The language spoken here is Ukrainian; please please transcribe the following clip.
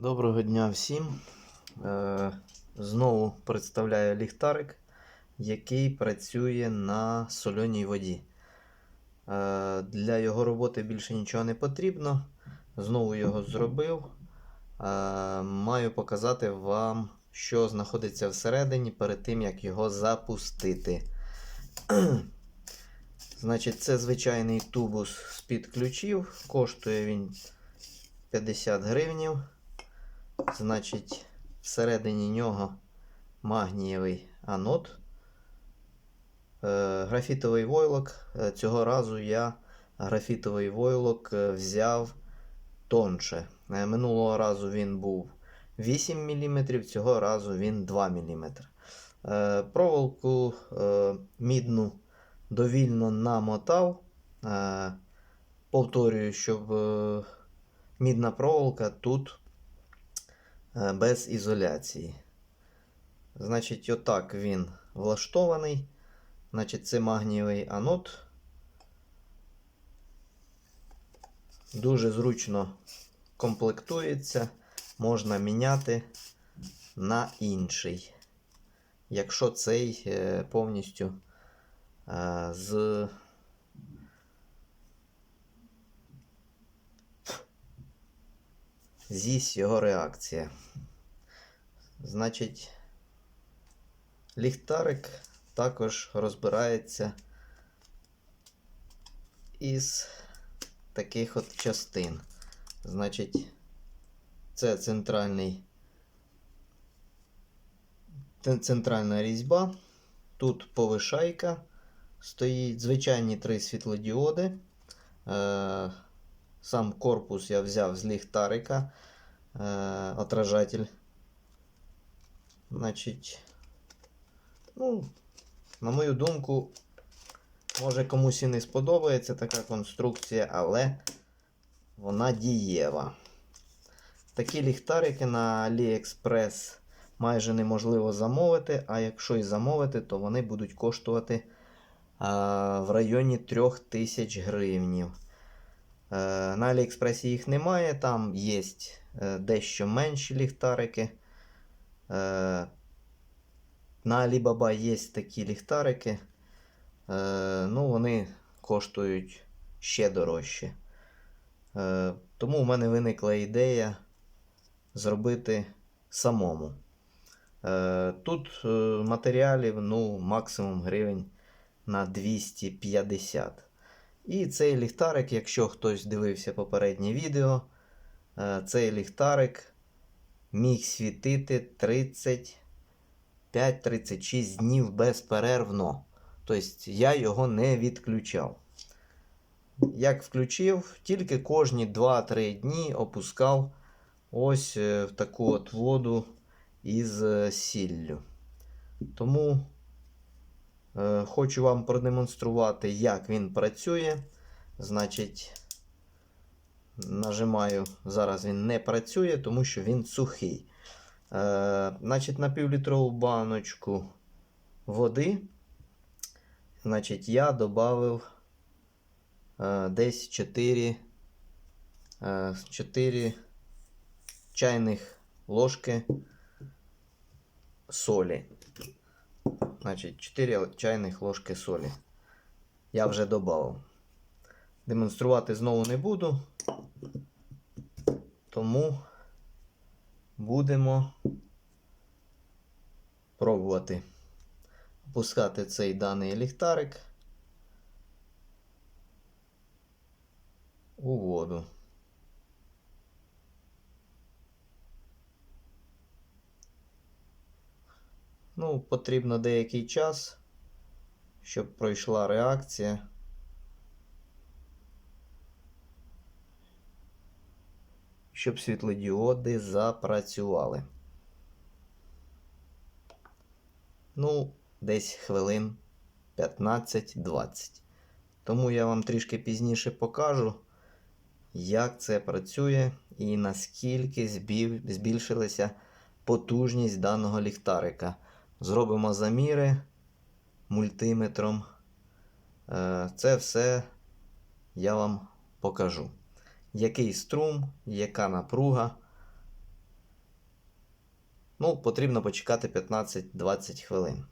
Доброго дня всім. Е, Знову представляю ліхтарик, який працює на соленій воді. Е, Для його роботи більше нічого не потрібно. Знову його зробив. Е, Маю показати вам, що знаходиться всередині перед тим, як його запустити. Значить, це звичайний тубус з-під ключів. Коштує він 50 гривнів. Значить, всередині нього магнієвий анод. Е, графітовий войлок. Е, Цього разу я графітовий войлок е, взяв тонше. Минулого разу він був 8 мм, цього разу він 2 мм. Проволоку мідну довільно намотав. Повторюю, щоб мідна проволока тут без ізоляції. Значить, отак він влаштований. Значить, це магнієвий анод. Дуже зручно комплектується, можна міняти на інший. Якщо цей е, повністю е, з з'їсть його реакція. Значить, ліхтарик також розбирається із таких от частин. Значить, це центральний, це центральна різьба. Тут повишайка стоїть, звичайні три світлодіоди. Е, Сам корпус я взяв з ліхтарика, е, отражатель. Значить, ну, на мою думку, може комусь і не сподобається така конструкція, але вона дієва. Такі ліхтарики на AliExpress майже неможливо замовити, а якщо і замовити, то вони будуть коштувати а, в районі 3000 гривнів. Е, На Аліекспресі їх немає, там є е, дещо менші ліхтарики. Е, На Alibaba є такі ліхтарики. Ну, вони коштують ще дорожче. Тому в мене виникла ідея зробити самому. Тут матеріалів ну, максимум гривень на 250. І цей ліхтарик, якщо хтось дивився попереднє відео, е, цей ліхтарик міг світити 35-36 днів безперервно. Тобто я його не відключав. Як включив, тільки кожні 2-3 дні опускав ось е, в таку от воду із е, сіллю. Тому Хочу вам продемонструвати, як він працює. Значить, нажимаю, зараз він не працює, тому що він сухий. Е, Значить, на півлітрову баночку води. Значить, я додав е, десь 4, е, 4 чайних ложки солі. Значить, 4 чайних ложки солі. Я вже додав. Демонструвати знову не буду. Тому будемо пробувати опускати цей даний ліхтарик у воду. Ну, потрібно деякий час, щоб пройшла реакція. Щоб світлодіоди запрацювали. Ну, десь хвилин 15-20. Тому я вам трішки пізніше покажу, як це працює і наскільки збільшилася потужність даного ліхтарика. Зробимо заміри мультиметром. Е, це все я вам покажу. Який струм, яка напруга. Ну, потрібно почекати 15-20 хвилин.